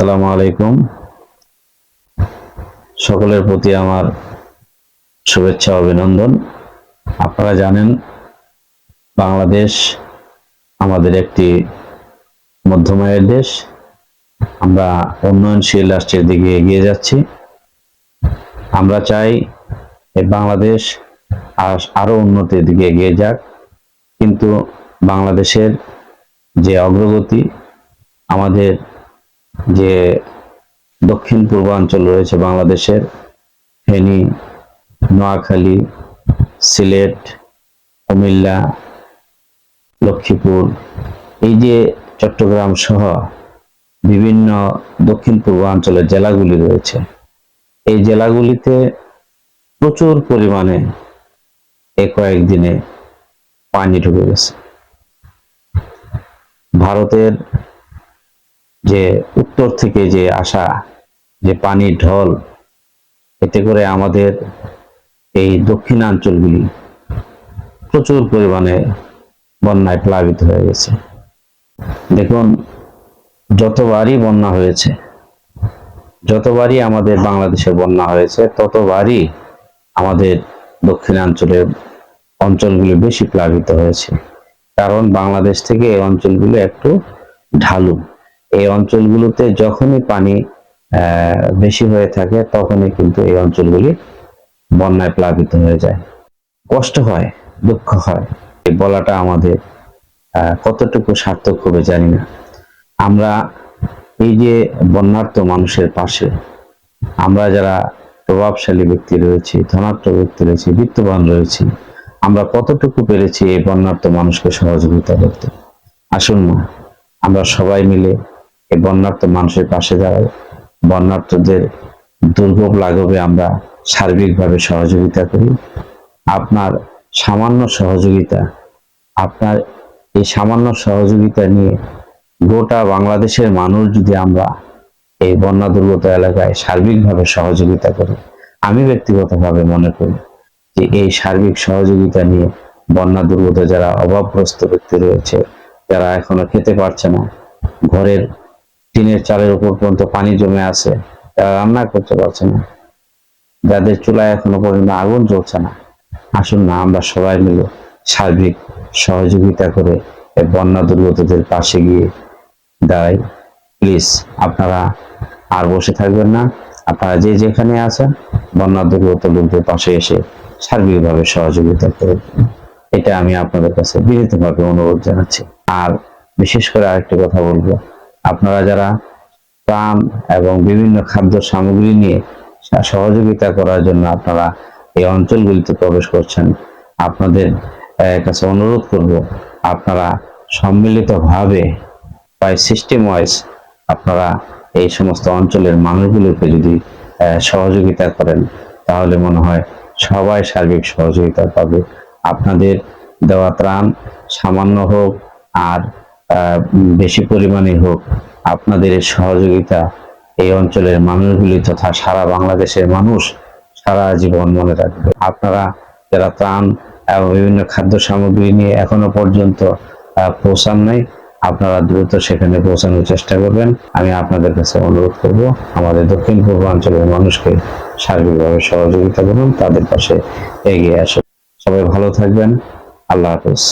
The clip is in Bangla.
আসসালামু আলাইকুম। সকলের প্রতি আমার শুভেচ্ছা, অভিনন্দন। আপনারা জানেন, বাংলাদেশ আমাদের একটি মধ্যমায়ের দেশ। আমরা উন্নয়নশীল রাষ্ট্রের দিকে এগিয়ে যাচ্ছি। আমরা চাই এই বাংলাদেশ আর- আরও উন্নতির দিকে এগিয়ে যাক। কিন্তু বাংলাদেশের যে অগ্রগতি, আমাদের যে দক্ষিণ পূর্বাঞ্চল রয়েছে বাংলাদেশের, ফেনী, নোয়াখালী, সিলেট, কুমিল্লা, লক্ষ্মীপুর, এই যে চট্টগ্রাম সহ বিভিন্ন দক্ষিণ পূর্বাঞ্চলের জেলাগুলি রয়েছে, এই জেলাগুলিতে প্রচুর পরিমাণে এ কয়েকদিনে পানি ঢুকে গেছে। ভারতের যে উত্তর থেকে যে আসা, যে পানির ঢল, এতে করে আমাদের এই দক্ষিণাঞ্চলগুলি প্রচুর পরিমাণে বন্যায় প্লাবিত হয়ে গেছে। দেখুন, যতবারই বন্যা হয়েছে, যতবারই আমাদের বাংলাদেশে বন্যা হয়েছে, ততবারই আমাদের দক্ষিণাঞ্চলের অঞ্চলগুলি বেশি প্লাবিত হয়েছে। কারণ বাংলাদেশ থেকে এই অঞ্চলগুলো একটু ঢালু। এই অঞ্চলগুলোতে যখনই পানি বেশি হয়ে থাকে, তখনই কিন্তু এই অঞ্চলগুলি বন্যায় প্লাবিত হয়ে যায়। কষ্ট হয়, দুঃখ হয়। এই বলাটা আমাদের কতটুকু সার্থক হবে জানি না। আমরা এই যে বন্যার্থ মানুষের পাশে, আমরা যারা প্রভাবশালী ব্যক্তি রয়েছি ধনাত্ম ব্যক্তি রয়েছি, বিত্তবান রয়েছি, আমরা কতটুকু পেরেছি এই বন্যার্থ মানুষকে সহযোগিতা করতে? আসুন না আমরা সবাই মিলে এই বন্যার্থ মানুষের পাশে দাঁড়াই বন্যার্থদের দুর্ভোগ লাঘবে আমরা সার্বিকভাবে সহযোগিতা করি। আপনার সামান্য সহযোগিতা, আপনার এই সামান্য সহযোগিতা নিয়ে গোটা বাংলাদেশের মানুষ যদি আমরা এই বন্যা দুর্গত এলাকায় সার্বিকভাবে সহযোগিতা করি, আমি ব্যক্তিগতভাবে মনে করি যে এই সার্বিক সহযোগিতা নিয়ে বন্যা দুর্গত যারা অভাবগ্রস্ত ব্যক্তি রয়েছে, যারা এখনও খেতে পারছে না, ঘরের টিনের চালের উপর পর্যন্ত পানি জমে আছে যারা রান্না করতে পারছে না। যাদের চুলায় এখনও পর্যন্ত আগুন জ্বলছে না, আসুন না, আমরা সবাই মিলে সার্বিক সহযোগিতা করে বন্যা দুর্গতদের পাশে গিয়ে দাঁড়াই। প্লিজ, আপনারা আর বসে থাকবেন না। আপনারা যে যেখানে আছেন, বন্যা দুর্গত লোকদের পাশে এসে সার্বিকভাবে সহযোগিতা করুন। এটা আমি আপনাদের কাছে বিনীতভাবে অনুরোধ জানাচ্ছি। আর বিশেষ করে আরেকটি কথা বলব। আপনারা যারা ত্রাণ এবং বিভিন্ন খাদ্য সামগ্রী নিয়ে সহযোগিতা করার জন্য আপনারা এই অঞ্চলগুলিতে প্রবেশ করছেন, আপনাদের কাছে অনুরোধ করব, আপনারা সম্মিলিতভাবে বাই সিস্টেম ওয়াইজ আপনারা এই সমস্ত অঞ্চলের মানুষগুলোকে যদি সহযোগিতা করেন, তাহলে মনে হয় সবাই সার্বিক সহযোগিতা পাবে। আপনাদের দেওয়া ত্রাণ সামান্য হোক আর বেশি পরিমাণে হোক, আপনাদের সহযোগিতা এই অঞ্চলের মানুষগুলি তথা সারা বাংলাদেশের মানুষ সারা জীবন মনে রাখবে। আপনারা যারা ত্রাণ এবং বিভিন্ন খাদ্য সামগ্রী নিয়ে এখনও পর্যন্ত পৌঁছান নাই, আপনারা দ্রুত সেখানে পৌঁছানোর চেষ্টা করবেন। আমি আপনাদের কাছে অনুরোধ করব, আমাদের দক্ষিণ পূর্বাঞ্চলের মানুষকে সার্বিকভাবে সহযোগিতা করুন, তাদের পাশে এগিয়ে আসুন। সবাই ভালো থাকবেন। আল্লাহ হাফেজ।